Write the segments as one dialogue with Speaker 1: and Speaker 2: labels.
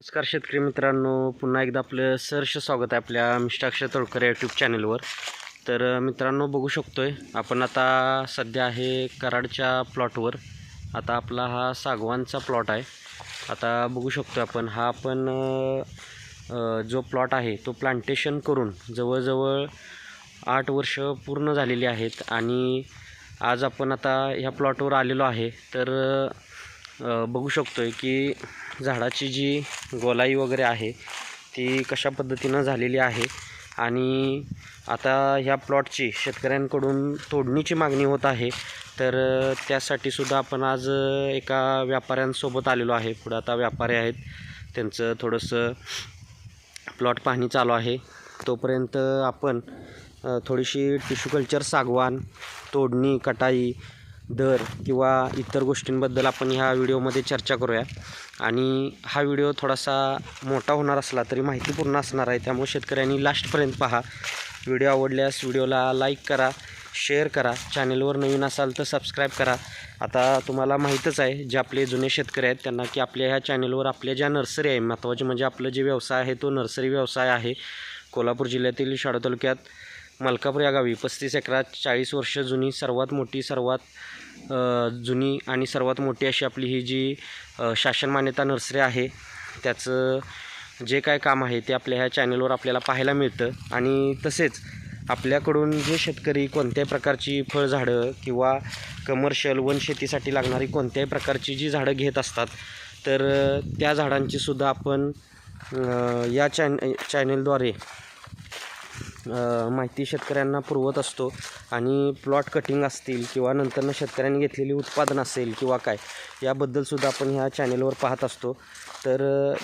Speaker 1: नमस्कार शेतकरी मित्रांनो पुन्हा एकदा आपलं सहर्ष स्वागत आहे आपल्या मिष्टाक्ष तोडकर यूट्यूब चॅनलवर तर मित्रांनो बघू शकतो आहे आपण आता सध्या आहे कराडच्या प्लॉटवर आता आपला हा सागवानचा प्लॉट आहे. आता बघू शकतो आपण हा आपण जो प्लॉट आहे तो प्लांटेशन करून जवळजवळ आठ वर्ष पूर्ण झालेली आहेत. आणि आज आपण आता ह्या प्लॉटवर आलेलो आहे. तर बघू शकतो आहे की झाडाची जी गोलाई वगैरे आहे ती कशा पद्धतीनं झालेली आहे आणि आता ह्या प्लॉटची शेतकऱ्यांकडून तोडणीची मागणी होत आहे तर त्यासाठीसुद्धा त्यासाठी सुद्धा आपण आज एका व्यापाऱ्यांसोबत आलेलो आहे. पुढं आता व्यापारी आहेत त्यांचं थोडंसं प्लॉट पाहणी चालू आहे. तोपर्यंत आपण थोडीशी टिश्यू कल्चर सागवान तोडणी कटाई दर किंवा इतर गोष्टींबद्दल आपण ह्या व्हिडिओमध्ये चर्चा करूया. आणि हा व्हिडिओ थोडासा मोठा होणार असला तरी माहितीपूर्ण असणार आहे. त्यामुळे शेतकऱ्यांनी लास्टपर्यंत पहा. व्हिडिओ आवडल्यास व्हिडिओला लाईक करा शेअर करा. चॅनेलवर नवीन असाल तर सबस्क्राईब करा. आता तुम्हाला माहीतच आहे जे आपले जुने शेतकरी आहेत त्यांना की आपल्या ह्या चॅनेलवर आपल्या ज्या नर्सरी आहे महत्त्वाचे म्हणजे आपलं जे व्यवसाय आहे तो नर्सरी व्यवसाय आहे. कोल्हापूर जिल्ह्यातील शाळा तालुक्यात मलकापूर या गावी पस्तीस एकरात चाळीस वर्ष जुनी सर्वात मोठी सर्वात जुनी आणि सर्वात मोठी अशी आपली ही जी शासन मान्यता नर्सरी आहे त्याचं जे काय काम आहे ते आपल्या ह्या चॅनलवर आपल्याला पाहायला मिळतं. आणि तसेच आपल्याकडून जे शेतकरी कोणत्याही प्रकारची फळझाडं किंवा कमर्शियल वनशेतीसाठी लागणारी कोणत्याही प्रकारची जी झाडं घेत असतात तर त्या झाडांचीसुद्धा आपण या चॅन चॅनेलद्वारे माहिती शेतकऱ्यांना पुरवत असतो आणि प्लॉट कटिंग असतील किंवा नंतरनं शेतकऱ्यांनी घेतलेली उत्पादन असेल किंवा काय याबद्दलसुद्धा आपण ह्या चॅनेलवर पाहत असतो. तर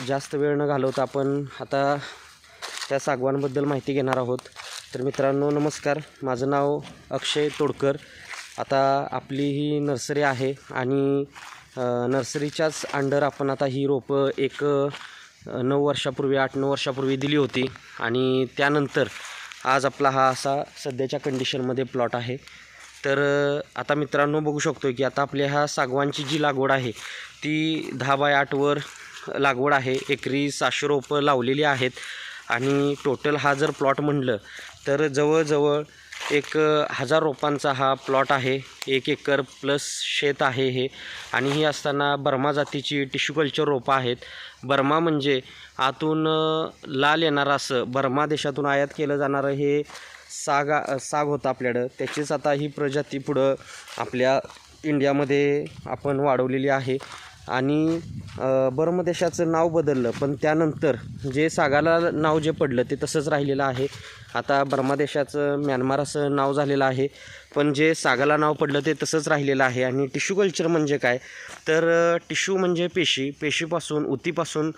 Speaker 1: जास्त वेळ न घालवता आपण आता त्या सागवानबद्दल माहिती घेणार आहोत. तर मित्रांनो नमस्कार. माझं नाव अक्षय तोडकर. आता आपली ही नर्सरी आहे आणि नर्सरीच्याच अंडर आपण आता ही रोपं एक नऊ वर्षापूर्वी आठ नऊ वर्षापूर्वी दिली होती आणि त्यानंतर आज आपला हा असा सध्याच्या कंडिशनमध्ये प्लॉट आहे. तर आता मित्रांनो बघू शकतो की आता आपल्या ह्या सागवानची जी लागवड आहे ती दहा बाय आठवर लागवड आहे. एकरी सहाशे रोपं लावलेली आहेत. आणि टोटल हा जर प्लॉट म्हणलं तर जवळजवळ एक हजार रोपांचा हा प्लॉट आहे. एक एकर प्लस शेत आहे हे. आणि ही असताना बर्मा जातीची टिश्यू कल्चर रोपं आहेत. बर्मा म्हणजे आतून लाल येणारं असं. बर्मा देशातून आयात केलं जाणारं हे साग साग होतं आपल्याकडं. त्याचीच आता ही प्रजाती पुढं आपल्या इंडियामध्ये आपण वाढवलेली आहे. आणि अ, बर्म देशाचं नाव बदललं. पण त्यानंतर जे सागाला नाव जे पडलं ते तसंच राहिलेलं आहे. आता बर्मादेशाचं म्यानमार असं नाव झालेलं आहे. पण जे सागाला नाव पडलं ते तसंच राहिलेलं आहे. आणि टिश्यू कल्चर म्हणजे काय? तर टिश्यू म्हणजे पेशी. पेशीपासून उतीपासून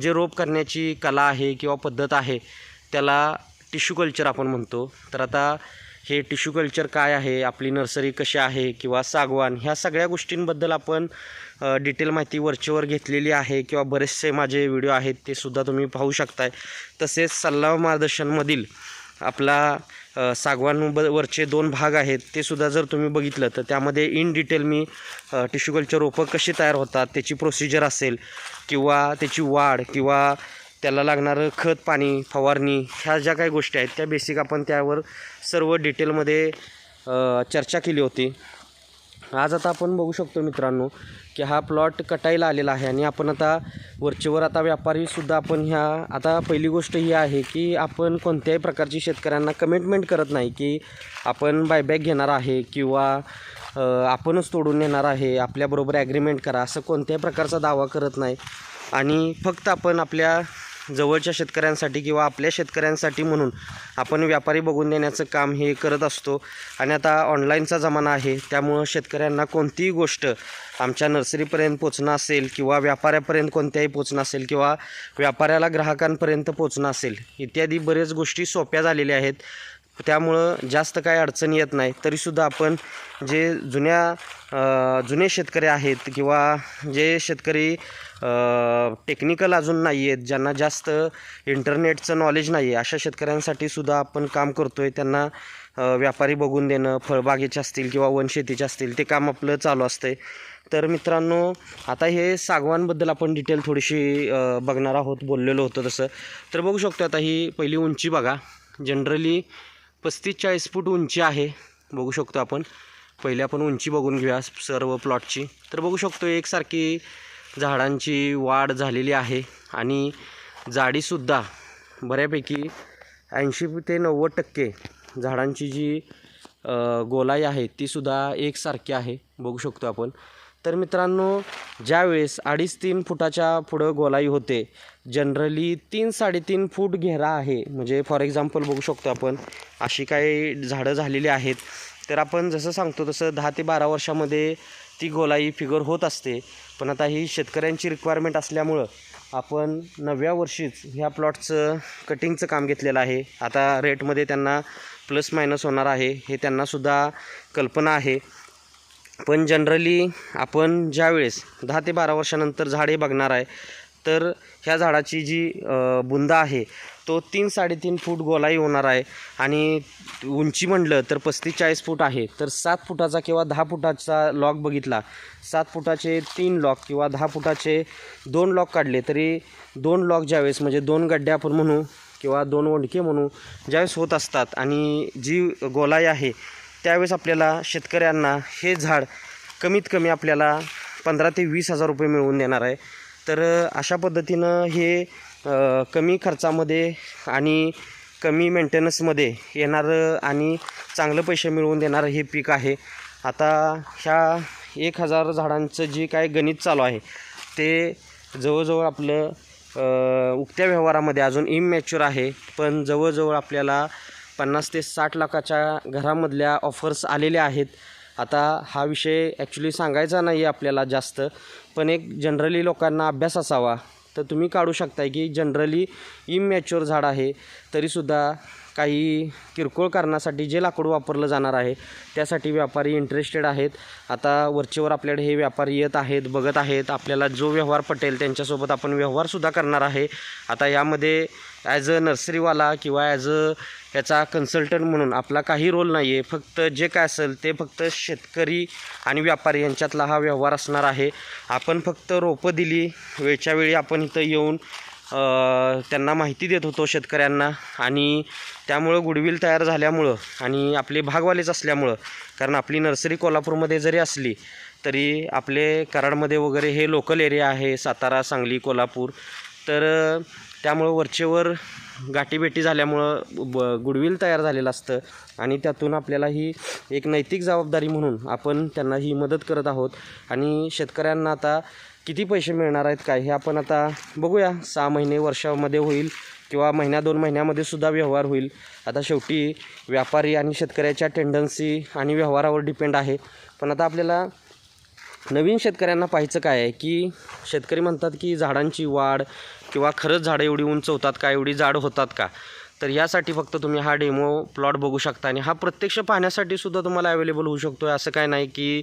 Speaker 1: जे रोप करण्याची कला आहे किंवा पद्धत आहे त्याला टिश्यू कल्चर आपण म्हणतो. तर आता हे टिश्यू कल्चर काय आहे आपली नर्सरी कशी आहे किंवा सागवान ह्या सगळ्या गोष्टींबद्दल आपण डिटेल माहिती वरचेवर घेतलेली आहे किंवा बरेचसे माझे व्हिडिओ आहेत ते सुद्धा तुम्ही पाहू शकताय. तसेच सल्ला मार्गदर्शनमधील आपला सागवान ब वरचे दोन भाग आहेत ते सुद्धा जर तुम्ही बघितलं तर त्यामध्ये इन डिटेल मी टिश्यू कल्चर रोपं कशी तयार होतात त्याची प्रोसिजर असेल किंवा त्याची वाढ किंवा त्याला लागणारं खत पाणी फवारणी ह्या ज्या काही गोष्टी आहेत त्या बेसिक आपण त्यावर सर्व डिटेलमध्ये चर्चा केली होती. आज आता आपण बघू शकतो मित्रांनो की हा प्लॉट कटायला आलेला आहे आणि आपण आता वरचेवर आता व्यापारीसुद्धा आपण ह्या आता पहिली गोष्ट ही आहे की आपण कोणत्याही प्रकारची शेतकऱ्यांना कमिटमेंट करत नाही की आपण बायबॅक घेणार आहे किंवा आपणच तोडून नेणार आहे आपल्याबरोबर ॲग्रीमेंट करा असं कोणत्याही प्रकारचा दावा करत नाही. आणि फक्त आपण आपल्या जवळच्या शेतकऱ्यांसाठी किंवा आपल्या शेतकऱ्यांसाठी म्हणून आपण व्यापारी बघून देण्याचं काम हे करत असतो. आणि आता ऑनलाईनचा जमाना आहे. त्यामुळं शेतकऱ्यांना कोणतीही गोष्ट आमच्या नर्सरीपर्यंत पोचणं असेल किंवा व्यापाऱ्यापर्यंत कोणत्याही पोचणं असेल किंवा व्यापाऱ्याला ग्राहकांपर्यंत पोचणं असेल इत्यादी बरेच गोष्टी सोप्या झालेल्या आहेत. त्यामुळं जास्त काय अडचण येत नाही. तरीसुद्धा आपण जे जुन्या जुने शेतकरी आहेत किंवा जे शेतकरी टेक्निकल अजून नाही आहेत ज्यांना जास्त इंटरनेटचं नॉलेज नाही आहे अशा शेतकऱ्यांसाठी सुद्धा आपण काम करतो आहे त्यांना व्यापारी बघून देणं फळबागेचे असतील किंवा वनशेतीचे असतील ते काम आपलं चालू असतं आहे तर मित्रांनो आता हे सागवानबद्दल आपण डिटेल थोडीशी बघणार आहोत बोललेलो होतो तसं. तर बघू शकतो आता ही पहिली उंची बघा. जनरली पस्तीस चाळीस फूट उंची आहे. बघू शकतो आपण. पहिले आपण उंची बघून घेऊया सर्व प्लॉटची. तर बघू शकतो एकसारखी झाडांची वाढ झालेली आहे आणि जाडीसुद्धा बऱ्यापैकी ऐंशी ते नव्वद टक्के झाडांची जी गोलाई आहे तीसुद्धा एकसारखी आहे. बघू शकतो आपण. तर मित्रांनो ज्यावेळेस अडीच तीन फुटाच्या पुढं गोलाई होते जनरली तीन साडेतीन फूट घेरा आहे. म्हणजे फॉर एक्झाम्पल बघू शकतो आपण अशी काही झाडं झालेली आहेत. तर आपण जसं सांगतो तसं दहा ते बारा वर्षामध्ये ती गोलाई फिगर होत असते. पण आता ही शेतकऱ्यांची रिक्वायरमेंट असल्यामुळं आपण नवव्या वर्षीच ह्या प्लॉटचं कटिंगचं काम घेतलेलं आहे. आता रेटमध्ये त्यांना प्लस मायनस होणार आहे हे त्यांनासुद्धा कल्पना आहे. पण जनरली आपण ज्यावेळेस दहा ते बारा वर्षानंतर झाडे बघणार आहे तर ह्या झाडाची जी बुंदा आहे तो तीन साडेतीन फूट गोलाई होणार आहे. आणि उंची म्हटलं तर पस्तीस चाळीस फूट आहे. तर सात फुटाचा किंवा दहा फुटाचा लॉक बघितला सात फुटाचे तीन लॉक किंवा दहा फुटाचे दोन लॉक काढले तरी दोन लॉक ज्यावेळेस म्हणजे दोन गड्डे आपण म्हणू किंवा दोन वंडके म्हणू ज्यावेळेस होत असतात आणि जी गोलाई आहे त्यावेळेस आपल्याला शेतकऱ्यांना हे झाड कमीत कमी आपल्याला पंधरा ते वीस हजार रुपये मिळवून देणार आहे. तर अशा पद्धतीनं हे कमी खर्चामध्ये आणि कमी मेंटेनन्समध्ये येणारं आणि चांगलं पैसे मिळवून देणारं हे पीक आहे. आता ह्या एक हजार झाडांचं जे काय गणित चालू आहे ते जवळजवळ आपलं उक्त्या व्यवहारामध्ये अजून इमॅच्युअर आहे. पण जवळजवळ आपल्याला पन्नास ते साठ लाखाच्या घरामधल्या ऑफर्स आलेल्या आहेत. आता हा विषय ॲक्च्युली सांगायचा नाही आहे आपल्याला जास्त पण एक जनरली लोकांना अभ्यास असावा. तर तुम्ही काढू शकताय की जनरली इमॅच्युअर झाड आहे तरीसुद्धा काही किरकोळ कारणासाठी जे लाकूड वापरलं जाणार आहे त्यासाठी व्यापारी इंटरेस्टेड आहेत. आता वरचेवर आपल्याकडे हे व्यापारी येत आहेत बघत आहेत. आपल्याला जो व्यवहार पटेल त्यांच्यासोबत आपण व्यवहारसुद्धा करणार आहे. आता यामध्ये ॲज अ नर्सरीवाला किंवा ॲज अ याचा कन्सल्टंट म्हणून आपला काही रोल नाही आहे फक्त जे काय असेल ते फक्त शेतकरी आणि व्यापारी यांच्यातला हा व्यवहार असणार आहे. आपण फक्त रोपं दिली. वेळच्या वेळी आपण इथं येऊन त्यांना माहिती देत होतो शेतकऱ्यांना. आणि त्यामुळं गुडविल तयार झाल्यामुळं आणि आपले भागवालेच असल्यामुळं कारण आपली नर्सरी कोल्हापूरमध्ये जरी असली तरी आपले कराडमध्ये वगैरे हे लोकल एरिया आहे सातारा सांगली कोल्हापूर. तर त्यामुळं वरचेवर गाठीभेटी झाल्यामुळं ब गुडविल तयार झालेलं असतं. आणि त्यातून आपल्याला ही एक नैतिक जबाबदारी म्हणून आपण त्यांना ही मदत करत आहोत. आणि शेतकऱ्यांना आता किती पैसे मिळणार आहेत काय हे आपण आता बघूया. सहा महिने वर्षामध्ये होईल किंवा महिन्या दोन महिन्यामध्ये सुद्धा व्यवहार होईल. आता शेवटी व्यापारी आणि शेतकऱ्याच्या टेंडन्सी आणि व्यवहारावर डिपेंड आहे. पण आता आपल्याला नवीन शेतकऱ्यांना पाहायचं काय आहे की शेतकरी म्हणतात की झाडांची वाढ किंवा खरंच झाडं एवढी उंच होतात का एवढी जाड होतात का? तर यासाठी फक्त तुम्ही हा डेमो प्लॉट बघू शकता आणि हा प्रत्यक्ष पाहण्यासाठी सुद्धा तुम्हाला अवेलेबल होऊ शकतो आहे असं काय नाही की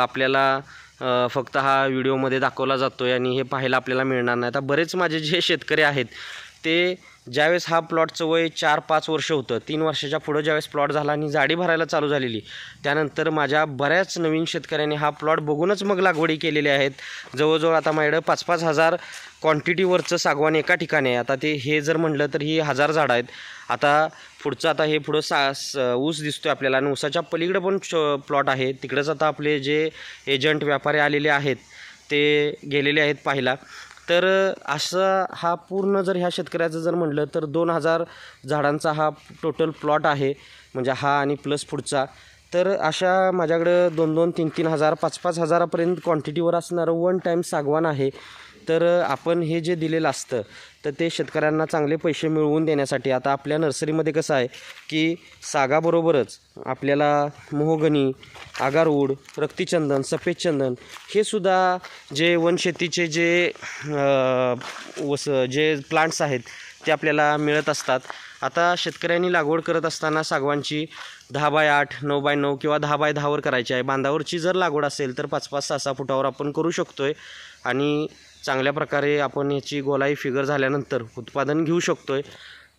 Speaker 1: आपल्याला फक्त हा व्हिडिओमध्ये दाखवला जातो आहे आणि हे पाहायला आपल्याला मिळणार नाही. आता बरेच माझे जे शेतकरी आहेत ते ज्यावेळेस हा प्लॉटचं वय चार पाच वर्ष होतं तीन वर्षाच्या पुढं ज्यावेळेस प्लॉट झाला आणि जाडी भरायला चालू झालेली त्यानंतर माझ्या बऱ्याच नवीन शेतकऱ्यांनी हा प्लॉट बघूनच मग लागवडी केलेल्या आहेत. जवळजवळ आता माझ्याकडं पाच पाच हजार क्वांटिटीवरचं सागवान एका ठिकाणी आहे. आता ते हे जर म्हटलं तर ही हजार झाडं आहेत. आता पुढचं आता हे पुढं सा स- ऊस आहे आपल्याला आणि ऊसाच्या पलीकडं पण प्लॉट आहे. तिकडंच आता आपले जे एजंट व्यापारी आलेले आहेत ते गेलेले आहेत पाहिला तर असा हा पूर्ण जर ह्या शेतकऱ्याचं जर म्हटलं तर दोन हजार झाडांचा हा टोटल प्लॉट आहे म्हणजे हा आणि प्लस पुढचा. तर अशा माझ्याकडं दोन दोन तीन तीन हजार पाच पाच हजारापर्यंत क्वांटिटीवर असणारं वन टाईम सागवान आहे. तर आपण हे जे दिलेलं असतं तर ते शेतकऱ्यांना चांगले पैसे मिळवून देण्यासाठी आता आपल्या नर्सरीमध्ये कसं आहे की सागाबरोबरच आपल्याला मोहगणी आगारवूड रक्तीचंदन सफेदचंदन हे सुद्धा जे वनशेतीचे जे वस जे प्लांट्स आहेत ते आपल्याला मिळत असतात. आता शेतकऱ्यांनी लागवड करत असताना सागवांची दहा बाय आठ नऊ बाय नऊ किंवा दहा बाय दहावर करायची आहे. बांधावरची जर लागवड असेल तर पाच पाच सहा सहा फुटावर आपण करू शकतो आहे आणि चांगल्या प्रकारे आपण याची गोलाई फिगर झाल्यानंतर उत्पादन घेऊ शकतो आहे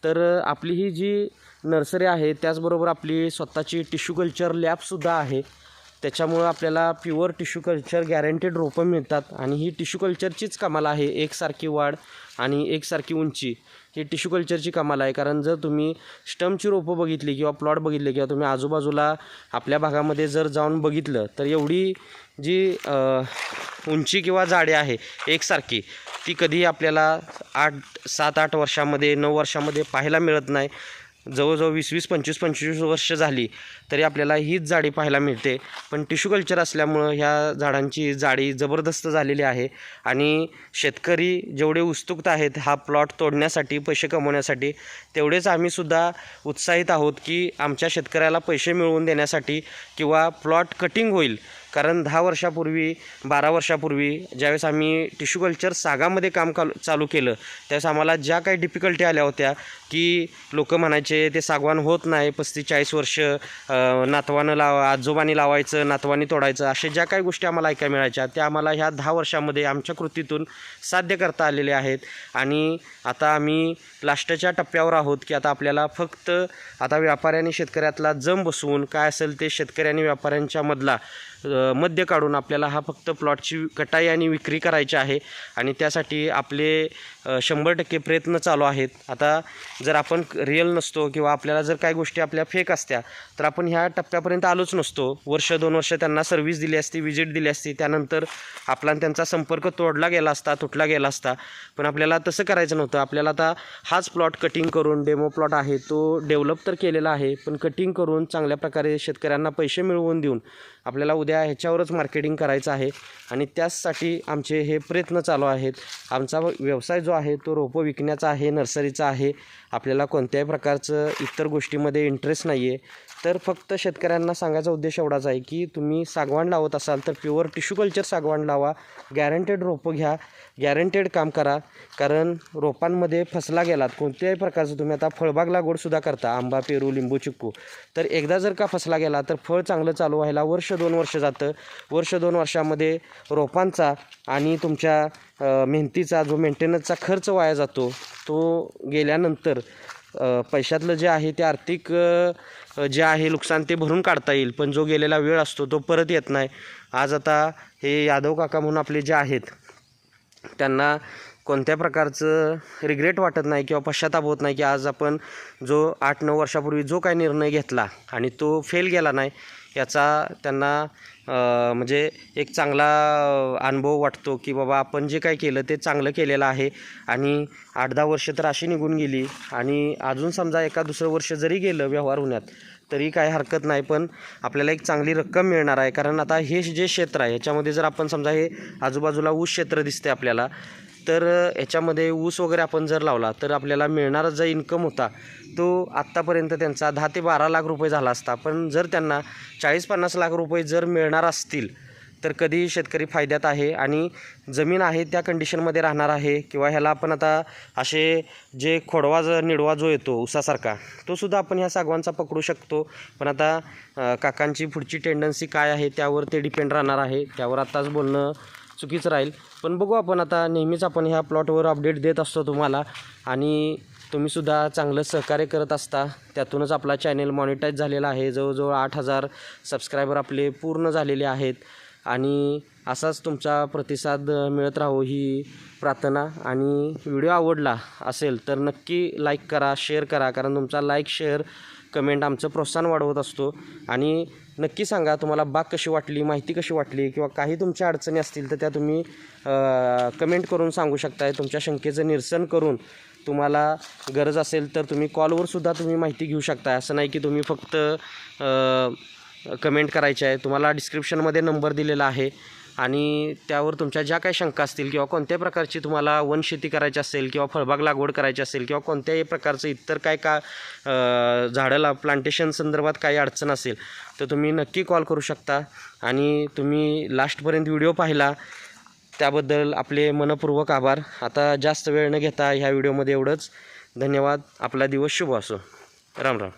Speaker 1: तर आपली ही जी नर्सरी आहे त्याचबरोबर आपली स्वतःची टिश्यू कल्चर लॅबसुद्धा आहे. त्याच्यामुळं आपल्याला प्युअर टिश्यू कल्चर गॅरंटेड रोपं मिळतात आणि ही टिश्यू कल्चरचीच कमाल आहे. एकसारखी वाढ आणि एकसारखी उंची. ही टिश्यू कल्चरची कमाल आहे. कारण जर तुम्ही स्टमची रोपं बघितली किंवा प्लॉट बघितले किंवा तुम्ही आजूबाजूला आपल्या भागामध्ये जर जाऊन बघितलं तर एवढी जी उंची किंवा झाडे आहे एकसारखी ती कधी आपल्याला आठ सात आठ वर्षामध्ये नऊ वर्षामध्ये पाहायला मिळत नाही. जवळजवळ वीस वीस पंचवीस पंचवीस वर्ष झाली तरी आपल्याला हीच जाडी पाहायला मिळते. पण टिश्यू कल्चर असल्यामुळं ह्या झाडांची जाडी जबरदस्त झालेली आहे आणि शेतकरी जेवढे उत्सुक आहेत हा प्लॉट तोडण्यासाठी पैसे कमवण्यासाठी तेवढेच आम्हीसुद्धा उत्साहित आहोत की आमच्या शेतकऱ्याला पैसे मिळवून देण्यासाठी किंवा प्लॉट कटिंग होईल कारण दहा वर्षापूर्वी बारा वर्षापूर्वी ज्यावेळेस आम्ही टिश्यू कल्चर सागामध्ये काम काल चालू केलं त्यावेळेस आम्हाला ज्या काही डिफिकल्टी आल्या होत्या की लोक म्हणायचे ते सागवान होत नाही पस्तीस चाळीस वर्ष नातवानं लाव आजोबानी लावायचं नातवानी तोडायचं अशा ज्या काही गोष्टी आम्हाला ऐकायला मिळायच्या त्या आम्हाला ह्या दहा वर्षामध्ये आमच्या कृतीतून साध्य करता आलेले आहेत. आणि आता आम्ही लास्टच्या टप्प्यावर आहोत की आता आपल्याला फक्त आता व्यापाऱ्यांनी शेतकऱ्यातला जम बसवून काय असेल ते शेतकऱ्यांनी व्यापाऱ्यांच्यामधला मध्य काढून आपल्याला हा फक्त प्लॉटची कटाई आणि विक्री करायची आहे आणि त्यासाठी आपले शंभर टक्के प्रयत्न चालू आहेत. आता जर आपण रिअल नसतो किंवा आपल्याला जर काही गोष्टी आपल्या फेक असत्या तर आपण ह्या टप्प्यापर्यंत आलोच नसतो. वर्ष दोन वर्ष त्यांना सर्व्हिस दिली असती विजिट दिली असती त्यानंतर आपला त्यांचा संपर्क तोडला गेला असता तुटला गेला असता. पण आपल्याला तसं करायचं नव्हतं. आपल्याला आता हाच प्लॉट कटिंग करून डेमो प्लॉट आहे तो डेव्हलप तर केलेला आहे पण कटिंग करून चांगल्या प्रकारे शेतकऱ्यांना पैसे मिळवून देऊन आपल्याला उद्या ह्याच्यावरच मार्केटिंग करायचं आहे. आणि त्याचसाठी आमचे हे प्रयत्न चालू आहेत. आमचा व्यवसाय जो आहे तो रोपं विकण्याचा आहे नर्सरीचा आहे. आपल्याला कोणत्याही प्रकारचं इतर गोष्टीमध्ये इंटरेस्ट नाही आहे तर फक्त शेतकऱ्यांना सांगायचा उद्देश एवढाच आहे की तुम्ही सागवान लावत असाल तर प्युअर टिश्यू कल्चर सागवान लावा गॅरंटेड रोपं घ्या गॅरंटेड काम करा कारण रोपांमध्ये फसला गेलात कोणत्याही प्रकारचं तुम्ही आता फळबाग लागवडसुद्धा करता आंबा पेरू लिंबू चिक्कू. तर एकदा जर का फसला गेला तर फळ चांगलं चालू व्हायला वर्ष दोन वर्ष जातं. वर्ष दोन वर्षामध्ये रोपांचा आणि तुमच्या मेहनतीचा जो मेंटेनन्सचा खर्च वाया जातो तो गेल्यानंतर पैशातलं जे आहे ते आर्थिक जे आहे नुकसान ते भरून काढता येईल पण जो गेलेला वेळ असतो तो परत येत नाही. आज आता हे यादव काका म्हणून आपले जे आहेत त्यांना कोणत्या प्रकारचं रिग्रेट वाटत नाही किंवा पश्चाताप होत नाही की आज आपण जो आठ नऊ वर्षापूर्वी जो काही निर्णय घेतला आणि तो फेल गेला नाही याचा त्यांना म्हणजे एक चांगला अनुभव वाटतो की बाबा आपण जे काही केलं ते चांगलं केलेलं आहे. आणि आठ दहा वर्ष तर अशी निघून गेली. आणि अजून समजा एका दुसरं वर्ष जरी गेलं व्यवहार होण्यात तरी काय हरकत नाही. पण आपल्याला एक चांगली रक्कम मिळणार आहे. कारण आता हे जे क्षेत्र आहे ह्याच्यामध्ये जर आपण समजा हे आजूबाजूला ऊस क्षेत्र दिसते आपल्याला तर ह्याच्यामध्ये ऊस वगैरे आपण जर लावला तर आपल्याला मिळणारा जो इन्कम होता तो आत्तापर्यंत त्यांचा दहा ते बारा लाख रुपये झाला असता. पण जर त्यांना चाळीस पन्नास लाख रुपये जर मिळणार असतील तर कधी शेतकरी फायद्यात आहे आणि जमीन आहे त्या कंडिशनमध्ये राहणार आहे. किंवा ह्याला आपण आता असे जे खोडवा ज निडवा जो येतो उसासारखा तोसुद्धा आपण ह्या सागवानचा पकडू शकतो. पण आता काकांची पुढची टेंडन्सी काय आहे त्यावर ते डिपेंड राहणार आहे. त्यावर आत्ताच बोलणं चुकीचं राहील. पण बघू आपण आता नेहमीच आपण ह्या प्लॉटवर अपडेट देत असतो तुम्हाला. आणि तुम्हीसुद्धा चांगलं सहकार्य करत असता. त्यातूनच आपला चॅनेल मॉनिटाईज झालेला आहे. जवळजवळ आठ हजार सबस्क्रायबर आपले पूर्ण झालेले आहेत. आणि असाच तुमचा प्रतिसाद मिळत राहो ही प्रार्थना. आणि व्हिडिओ आवडला असेल तर नक्की लाईक करा शेअर करा. कारण तुमचा लाईक शेअर कमेंट आमचं प्रोत्साहन वाढवत असतो. आणि नक्की सांगा तुम्हाला बाग कशी वाटली माहिती कशी वाटली किंवा काही तुमच्या अडचणी असतील तर त्या तुम्ही कमेंट करून सांगू शकताय. तुमच्या शंकेचं निरसन करून तुम्हाला गरज असेल तर तुम्ही कॉलवरसुद्धा तुम्ही माहिती घेऊ शकता असं नाही की तुम्ही फक्त कमेंट करायचे आहे. तुम्हाला डिस्क्रिप्शनमध्ये नंबर दिलेला आहे. आणि त्यावर तुमच्या ज्या काही शंका असतील किंवा कोणत्याही प्रकारची तुम्हाला वनशेती करायची असेल किंवा फळबाग लागवड करायची असेल किंवा कोणत्याही प्रकारचं इतर काय का अ, झाडाला प्लांटेशन संदर्भात काही अडचण असेल तर तुम्ही नक्की कॉल करू शकता. आणि तुम्ही लास्टपर्यंत व्हिडिओ पाहिला त्याबद्दल आपले मनपूर्वक आभार. आता जास्त वेळ न घेता ह्या व्हिडिओमध्ये एवढंच. धन्यवाद. आपला दिवस शुभ असो. राम राम.